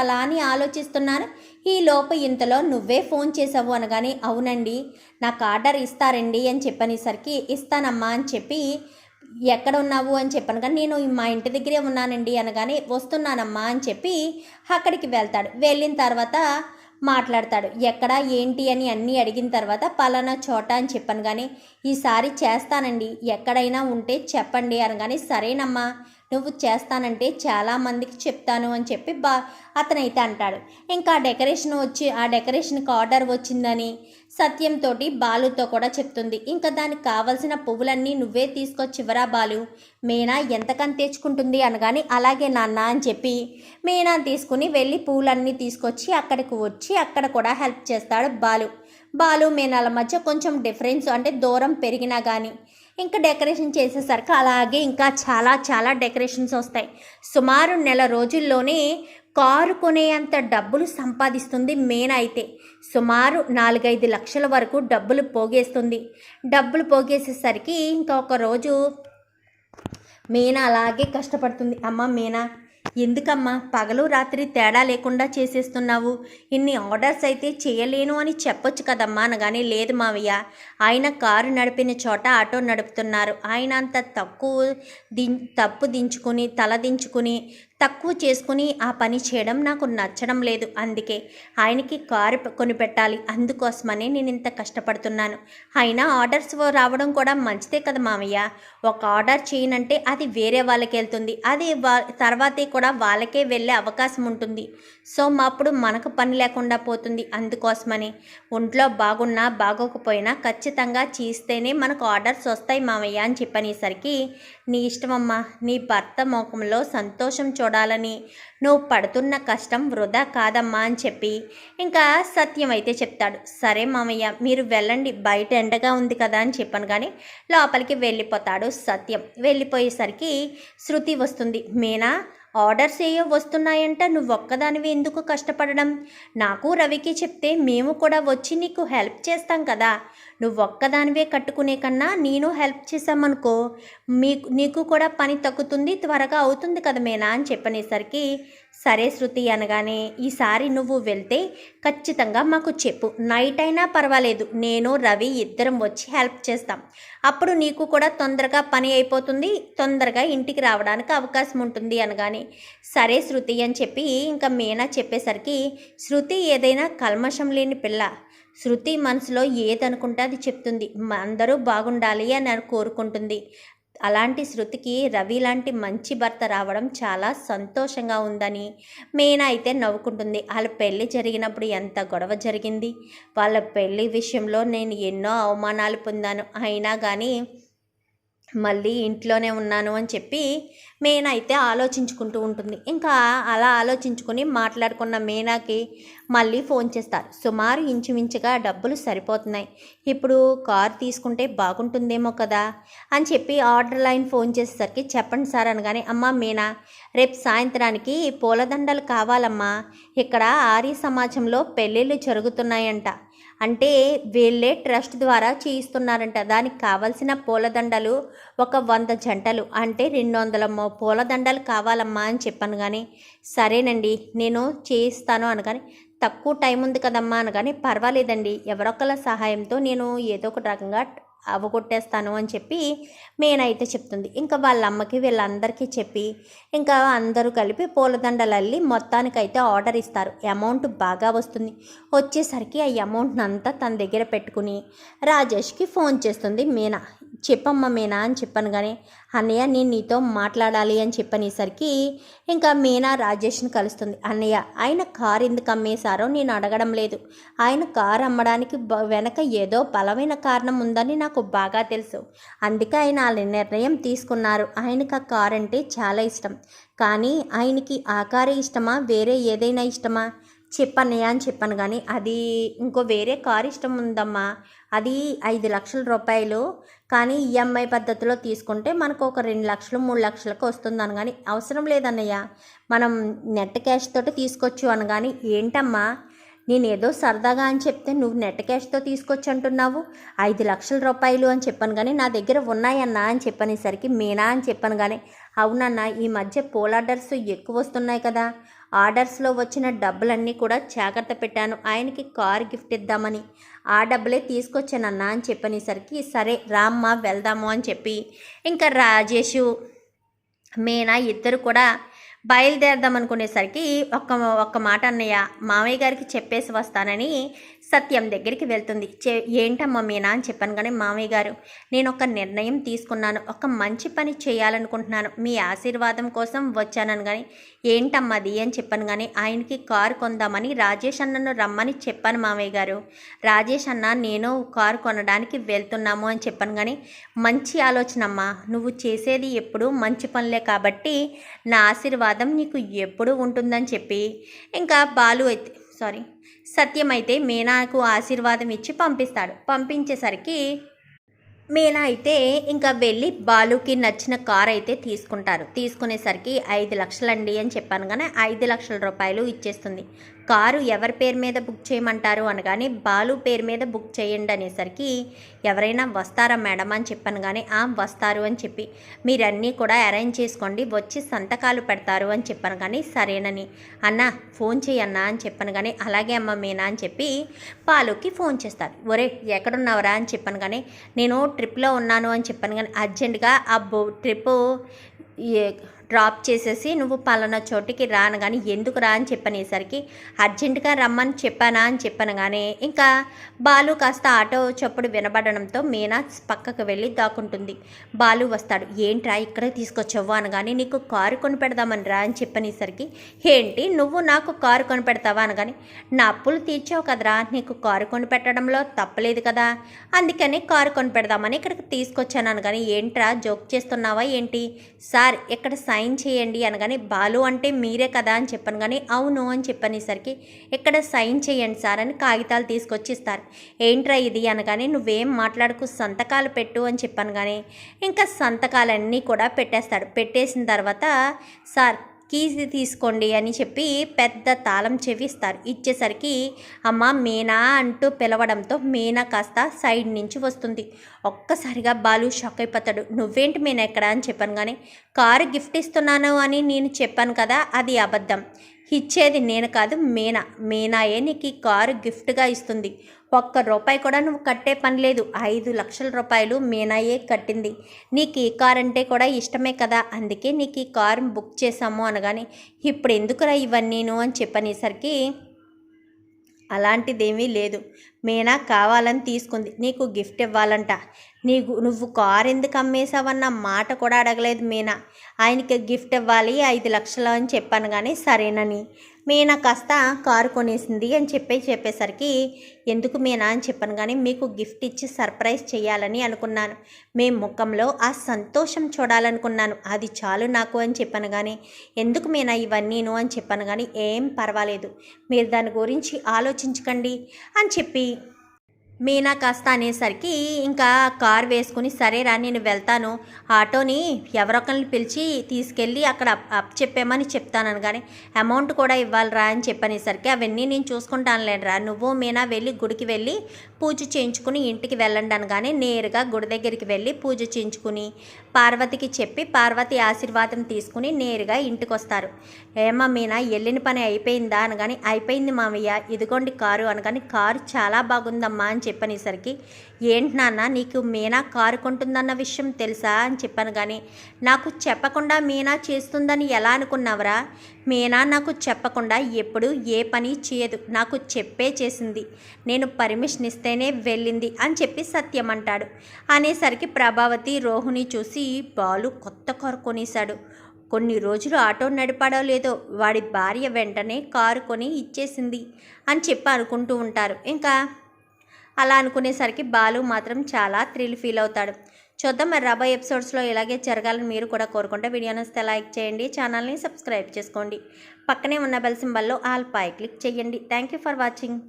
అలా అని ఆలోచిస్తున్నాను. ఈ లోపు ఇంతలో నువ్వే ఫోన్ చేసావు అనగానే అవునండి నాకు ఆర్డర్ ఇస్తారండి అని చెప్పనేసరికి ఇస్తానమ్మా అని చెప్పి ఎక్కడ ఉన్నావు అని చెప్పాను. కానీ నేను మా ఇంటి దగ్గరే ఉన్నానండి అనగానే వస్తున్నానమ్మా అని చెప్పి అక్కడికి వెళ్తాడు. వెళ్ళిన తర్వాత మాట్లాడతాడు. ఎక్కడ ఏంటి అని అన్నీ అడిగిన తర్వాత పలానా చోట అని చెప్పాను. కానీ ఈసారి చేస్తానండి. ఎక్కడైనా ఉంటే చెప్పండి అనగానే సరేనమ్మా నువ్వు చేస్తానంటే చాలా మందికి చెప్తాను అని చెప్పి బా అతనైతే అంటాడు. ఇంకా డెకరేషన్ వచ్చి ఆ డెకరేషన్కి ఆర్డర్ వచ్చిందని సత్యంతో బాలుతో కూడా చెప్తుంది. ఇంకా దానికి కావలసిన పువ్వులన్నీ నువ్వే తీసుకొచ్చివరా బాలు? మీనా ఎంతకని తెచ్చుకుంటుంది అనగానే అలాగే నాన్న అని చెప్పి మీనా తీసుకుని వెళ్ళి పువ్వులన్నీ తీసుకొచ్చి అక్కడికి వచ్చి అక్కడ కూడా హెల్ప్ చేస్తాడు బాలు. బాలు మీనాల మధ్య కొంచెం డిఫరెన్స్ అంటే దూరం పెరిగినా కానీ ఇంకా డెకరేషన్ చేసేసరికి అలాగే ఇంకా చాలా చాలా డెకరేషన్స్ వస్తాయి. సుమారు నెల రోజుల్లోనే కారు కొనేంత డబ్బులు సంపాదిస్తుంది మేన అయితే. సుమారు నాలుగైదు లక్షల వరకు డబ్బులు పోగేస్తుంది. డబ్బులు పోగేసేసరికి ఇంకా ఒక రోజు మీనా అలాగే కష్టపడుతుంది. అమ్మ మీనా? ఎందుకమ్మా? పగలు రాత్రి తేడా లేకుండా చేసేస్తున్నావు. ఇన్ని ఆర్డర్స్ అయితే చేయలేను అని చెప్పొచ్చు కదమ్మా అనగానే లేదు మావయ్య. ఆయన కారు నడిపిన చోట ఆటో నడుపుతున్నారు. ఆయన అంత తక్కువ దిం తప్పు దించుకుని తల దించుకుని తక్కువ చేసుకుని ఆ పని చేయడం నాకు నచ్చడం లేదు. అందుకే ఆయనకి కారు కొనిపెట్టాలి. అందుకోసమనే నేను ఇంత కష్టపడుతున్నాను. అయినా ఆర్డర్స్ రావడం కూడా మంచిదే కదా మామయ్య. ఒక ఆర్డర్ చేయనంటే అది వేరే వాళ్ళకి వెళ్తుంది. అది వా తర్వాతే కూడా వాళ్ళకే వెళ్ళే అవకాశం ఉంటుంది. సో మా అప్పుడు మనకు పని లేకుండా పోతుంది. అందుకోసమని. ఒంట్లో బాగున్నా బాగోకపోయినా ఖచ్చితంగా చేస్తేనే మనకు ఆర్డర్స్ వస్తాయి మామయ్య అని చెప్పనేసరికి నీ ఇష్టమమ్మా నీ భర్త ముఖంలో సంతోషం చూడాలని. నువ్వు పడుతున్న కష్టం వృధా కాదమ్మా అని చెప్పి ఇంకా సత్యం అయితే చెప్తాడు. సరే మామయ్య మీరు వెళ్ళండి బయట ఎండగా ఉంది కదా అని చెప్పాను కానీ లోపలికి వెళ్ళిపోతాడు సత్యం. వెళ్ళిపోయేసరికి శృతి వస్తుంది. మీనా ఆర్డర్స్ ఏయో వస్తున్నాయంట నువ్వు ఒక్కదానివి ఎందుకు కష్టపడడం? నాకు రవికి చెప్తే మేము కూడా వచ్చి నీకు హెల్ప్ చేస్తాం కదా. నువ్వు ఒక్కదానివే కట్టుకునే కన్నా నేను హెల్ప్ చేశామనుకో మీకు నీకు కూడా పని తగ్గుతుంది త్వరగా అవుతుంది కదా మేనా అని చెప్పనేసరికి సరే శృతి అనగానే ఈసారి నువ్వు వెళ్తే ఖచ్చితంగా మాకు చెప్పు. నైట్ అయినా పర్వాలేదు నేను రవి ఇద్దరం వచ్చి హెల్ప్ చేస్తాం. అప్పుడు నీకు కూడా తొందరగా పని అయిపోతుంది తొందరగా ఇంటికి రావడానికి అవకాశం ఉంటుంది అనగానే సరే శృతి అని చెప్పి ఇంకా మీనా చెప్పేసరికి శృతి ఏదైనా కల్మషం లేని పిల్ల. శృతి మనసులో ఏదనుకుంటే అది చెప్తుంది. అందరూ బాగుండాలి అని కోరుకుంటుంది. అలాంటి శృతికి రవి లాంటి మంచి భర్త రావడం చాలా సంతోషంగా ఉందని మీనా అయితే నవ్వుకుంటుంది. వాళ్ళ పెళ్ళి జరిగినప్పుడు ఎంత గొడవ జరిగింది? వాళ్ళ పెళ్ళి విషయంలో నేను ఎన్నో అవమానాలు పొందాను. అయినా కానీ మళ్ళీ ఇంట్లోనే ఉన్నాను అని చెప్పి మీనా అయితే ఆలోచించుకుంటూ ఉంటుంది. ఇంకా అలా ఆలోచించుకుని మాట్లాడుకున్న మీనాకి మళ్ళీ ఫోన్ చేస్తారు సుమారు ఇంచుమించుగా డబ్బులు సరిపోతున్నాయి. ఇప్పుడు కార్ తీసుకుంటే బాగుంటుందేమో కదా అని చెప్పి ఆర్డర్ లైన్ ఫోన్ చేసేసరికి చెప్పండి సార్ అనగానే అమ్మా మీనా రేపు సాయంత్రానికి పూలదండలు కావాలమ్మా. ఇక్కడ ఆర్య సమాజంలో పెళ్ళిళ్ళు జరుగుతున్నాయంట. అంటే వీళ్ళే ట్రస్ట్ ద్వారా చేయిస్తున్నారంట. దానికి కావలసిన పూలదండలు ఒక వంద జంటలు. అంటే రెండు వందల పూలదండలు కావాలమ్మా అని చెప్పాను కానీ సరేనండి నేను చేయిస్తాను అనగానే తక్కువ టైం ఉంది కదమ్మా అనగాని పర్వాలేదండి. ఎవరొకళ్ళ సహాయంతో నేను ఏదో ఒక రకంగా అవగొట్టేస్తాను అని చెప్పి మేనైతే చెప్తుంది. ఇంకా వాళ్ళ అమ్మకి వీళ్ళందరికీ చెప్పి ఇంకా అందరూ కలిపి పూలదండలు అల్లి మొత్తానికైతే ఆర్డర్ ఇస్తారు. అమౌంట్ బాగా వస్తుంది. వచ్చేసరికి ఆ అమౌంట్ని అంతా తన దగ్గర పెట్టుకుని రాజేష్కి ఫోన్ చేస్తుంది మీనా. చెప్పమ్మా మీనా అని చెప్పాను కానీ అన్నయ్య నేను నీతో మాట్లాడాలి అని చెప్పనేసరికి ఇంకా మీనా రాజేష్ని కలుస్తుంది. అన్నయ్య ఆయన కారు ఎందుకు అమ్మేశారో నేను అడగడం లేదు. ఆయన కారు అమ్మడానికి వెనక ఏదో బలమైన కారణం ఉందని నాకు బాగా తెలుసు. అందుకే ఆయన ఆ నిర్ణయం తీసుకున్నారు. ఆయనకు ఆ కారు అంటే చాలా ఇష్టం. కానీ ఆయనకి ఆ కారే ఇష్టమా? వేరే ఏదైనా ఇష్టమా? చెప్పన్నయ్య అని చెప్పాను కానీ అది ఇంకో వేరే కార్ ఇష్టం ఉందమ్మా. అది ఐదు లక్షల రూపాయలు. కానీ ఈఎంఐ పద్ధతిలో తీసుకుంటే మనకు ఒక రెండు లక్షలు మూడు లక్షలకు వస్తుంది అనగాని అవసరం లేదన్నయ్య. మనం నెట్ క్యాష్ తోటి తీసుకోవచ్చు అనగాని ఏంటమ్మా? నేను ఏదో సరదాగా అని చెప్తే నువ్వు నెట్ క్యాష్తో తీసుకొచ్చి అంటున్నావు ఐదు లక్షల రూపాయలు అని చెప్పాను కానీ నా దగ్గర ఉన్నాయన్నా అని చెప్పనేసరికి మీనా అని చెప్పాను కానీ అవునన్నా ఈ మధ్య పోల్ ఆర్డర్స్ ఎక్కువ వస్తున్నాయి కదా. ఆర్డర్స్లో వచ్చిన డబ్బులన్నీ కూడా జాగ్రత్త పెట్టాను. ఆయనకి కార్ గిఫ్ట్ ఇద్దామని. ఆ డబ్బులే తీసుకొచ్చానన్నా అని చెప్పనేసరికి సరే రామ్మ వెళ్దాము అని చెప్పి ఇంకా రాజేషు మీనా ఇద్దరు కూడా బయలుదేరదాం అనుకునేసరికి ఒక్క ఒక్క మాట అన్నయ్య మామయ్య గారికి చెప్పేసి వస్తానని సత్యం దగ్గరికి వెళ్తుంది. చే ఏంటమ్మా మీనా? అని చెప్పాను కానీ మామయ్య గారు నేను ఒక నిర్ణయం తీసుకున్నాను. ఒక మంచి పని చేయాలనుకుంటున్నాను. మీ ఆశీర్వాదం కోసం వచ్చానని కానీ ఏంటమ్మా అది? అని చెప్పాను కానీ ఆయనకి కారు కొందామని రాజేష్ అన్నను రమ్మని చెప్పాను మామయ్య గారు. రాజేష్ అన్న నేను కారు కొనడానికి వెళ్తున్నాము అని చెప్పాను కానీ మంచి ఆలోచన అమ్మా. నువ్వు చేసేది ఎప్పుడు మంచి పనులే కాబట్టి నా ఆశీర్వాదం నీకు ఎప్పుడు ఉంటుందని చెప్పి. ఇంకా బాలు అయితే సారీ సత్యం అయితే మీనాకు ఆశీర్వాదం ఇచ్చి పంపిస్తాడు. పంపించేసరికి మీనా అయితే ఇంకా వెళ్ళి బాలుకి నచ్చిన కార్ అయితే తీసుకుంటారు. తీసుకునేసరికి ఐదు లక్షలండి అని చెప్పాను కానీ ఐదు లక్షల రూపాయలు ఇచ్చేస్తుంది. కారు ఎవరి పేరు మీద బుక్ చేయమంటారు అనగానే బాలు పేరు మీద బుక్ చేయండి అనేసరికి ఎవరైనా వస్తారా మేడం అని చెప్పాను కానీ ఆ వస్తారు అని చెప్పి మీరన్నీ కూడా అరేంజ్ చేసుకోండి వచ్చి సంతకాలు పెడతారు అని చెప్పాను కానీ సరేనని అన్న ఫోన్ చేయన్నా అని చెప్పాను కానీ అలాగే అమ్మ మీనా అని చెప్పి బాలుకి ఫోన్ చేస్తారు. ఒరే ఎక్కడున్నావురా అని చెప్పాను కానీ నేను ట్రిప్లో ఉన్నాను అని చెప్పాను కానీ అర్జెంటుగా ఆ బో ట్రిప్ డ్రాప్ చేసేసి నువ్వు పలానా చోటికి రాను కానీ ఎందుకు రా అని చెప్పనేసరికి అర్జెంటుగా రమ్మని చెప్పానా అని చెప్పాను కానీ ఇంకా బాలు కాస్త ఆటో చప్పుడు వినబడడంతో మీనా పక్కకు వెళ్ళి దాక్కుంటుంది. బాలు వస్తాడు ఏంట్రా ఇక్కడే తీసుకొచ్చావు అనగానే నీకు కారు కొని పెడదామని రా అని చెప్పనేసరికి ఏంటి నువ్వు నాకు కారు కొని పెడతావా అనగాని నా అప్పులు తీర్చావు కదరా నీకు కారు కొని పెట్టడంలో తప్పలేదు కదా అందుకని కారు కొని పెడదామని ఇక్కడికి తీసుకొచ్చాను అనగాని ఏంట్రా జోక్ చేస్తున్నావా ఏంటి? సార్ ఇక్కడ సైన్ సైన్ చేయండి అనగానే బాలు అంటే మీరే కదా అని చెప్పాను. కానీ అవును అని చెప్పనేసరికి ఇక్కడ సైన్ చేయండి సార్ అని కాగితాలు తీసుకొచ్చి ఇస్తారు ఏంట్రా ఇది అనగానే నువ్వేం మాట్లాడుకు సంతకాలు పెట్టు అని చెప్పాను. కానీ ఇంకా సంతకాలన్నీ కూడా పెట్టేస్తాడు. పెట్టేసిన తర్వాత సార్ కీస్ తీసుకోండి అని చెప్పి పెద్ద తాళం చెవిస్తారు. ఇచ్చేసరికి అమ్మ మీనా అంటూ పిలవడంతో మీనా కాస్త సైడ్ నుంచి వస్తుంది. ఒక్కసారిగా బాలు షాక్ అయిపోతాడు. నువ్వేంటి మీనా ఎక్కడ అని చెప్పాను కానీ కారు గిఫ్ట్ ఇస్తున్నాను అని నేను చెప్పాను కదా అది అబద్ధం. ఇచ్చేది నేను కాదు మీనా. మీనాయే నీకు ఈ కారు గిఫ్ట్గా ఇస్తుంది? ఒక్క రూపాయి కూడా నువ్వు కట్టే పని లేదు. ఐదు లక్షల రూపాయలు మీనాయే కట్టింది. నీకు ఈ కార్ అంటే కూడా ఇష్టమే కదా? అందుకే నీకు ఈ కారు బుక్ చేసాము అనగానే ఇప్పుడు ఎందుకురా ఇవన్నీను? అని చెప్పనేసరికి అలాంటిదేమీ లేదు. మీనా కావాలని తీసుకుంది. నీకు గిఫ్ట్ ఇవ్వాలంట. నీకు నువ్వు కారు ఎందుకు అమ్మేశావన్న మాట కూడా అడగలేదు మీనా. ఆయనకి గిఫ్ట్ ఇవ్వాలి ఐదు లక్షలు అని చెప్పాను కానీ సరేనని. మీనా కాస్త కారు కొనేసింది అని చెప్పి చెప్పేసరికి ఎందుకు మీనా అని చెప్పాను కానీ మీకు గిఫ్ట్ ఇచ్చి సర్ప్రైజ్ చేయాలని అనుకున్నాను. మీ ముఖంలో ఆ సంతోషం చూడాలనుకున్నాను. అది చాలు నాకు అని చెప్పాను కానీ ఎందుకు మీనా ఇవన్నీను అని చెప్పాను కానీ ఏం పర్వాలేదు. మీరు దాని గురించి ఆలోచించకండి అని చెప్పి మీనా కాస్త అనేసరికి ఇంకా కార్ వేసుకుని సరేరా నేను వెళ్తాను. ఆటోని ఎవరొకరిని పిలిచి తీసుకెళ్ళి అక్కడ అప్ అప్ చెప్పామని చెప్తాను కానీ అమౌంట్ కూడా ఇవ్వాలిరా అని చెప్పనేసరికి అవన్నీ నేను చూసుకుంటానులేనరా నువ్వు మీనా వెళ్ళి గుడికి వెళ్ళి పూజ చేయించుకుని ఇంటికి వెళ్ళండి అనగానే నేరుగా గుడి దగ్గరికి వెళ్ళి పూజ చేయించుకుని పార్వతికి చెప్పి పార్వతి ఆశీర్వాదం తీసుకుని నేరుగా ఇంటికి వస్తారు ఏమా మీనా వెళ్ళిన పని అయిపోయిందా అనగాని అయిపోయింది మామయ్య ఇదిగోండి కారు అనగాని కారు చాలా బాగుందమ్మా అని చెప్పనేసరికి ఏంటి నాన్న నీకు మీనా కారు కొంటుందన్న విషయం తెలుసా? అని చెప్పాను కానీ నాకు చెప్పకుండా మీనా చేస్తుందని ఎలా అనుకున్నావురా? మీనా నాకు చెప్పకుండా ఎప్పుడు ఏ పని చేయదు. నాకు చెప్పే చేసింది. నేను పర్మిషన్ ఇస్తేనే వెళ్ళింది అని చెప్పి సత్యం అంటాడు. అనేసరికి ప్రభావతి రోహిణి చూసి బాలు కొత్త కారు కొనేశాడు. కొన్ని రోజులు ఆటో నడిపాడో లేదో వాడి భార్య వెంటనే కారు కొని ఇచ్చేసింది అని చెప్పి అనుకుంటూ ఉంటారు. ఇంకా అలా అనుకునేసరికి బాలు మాత్రం చాలా థ్రిల్ ఫీల్ అవుతాడు. చూద్దాం మరి రాబోయే ఎపిసోడ్స్లో ఇలాగే జరగాలని మీరు కూడా కోరుకుంటే వీడియో నచ్చితే లైక్ చేయండి ఛానల్ని సబ్స్క్రైబ్ చేసుకోండి. పక్కనే ఉన్న బెల్ సింబల్లో ఆల్ పై క్లిక్ చేయండి. Thank you for watching.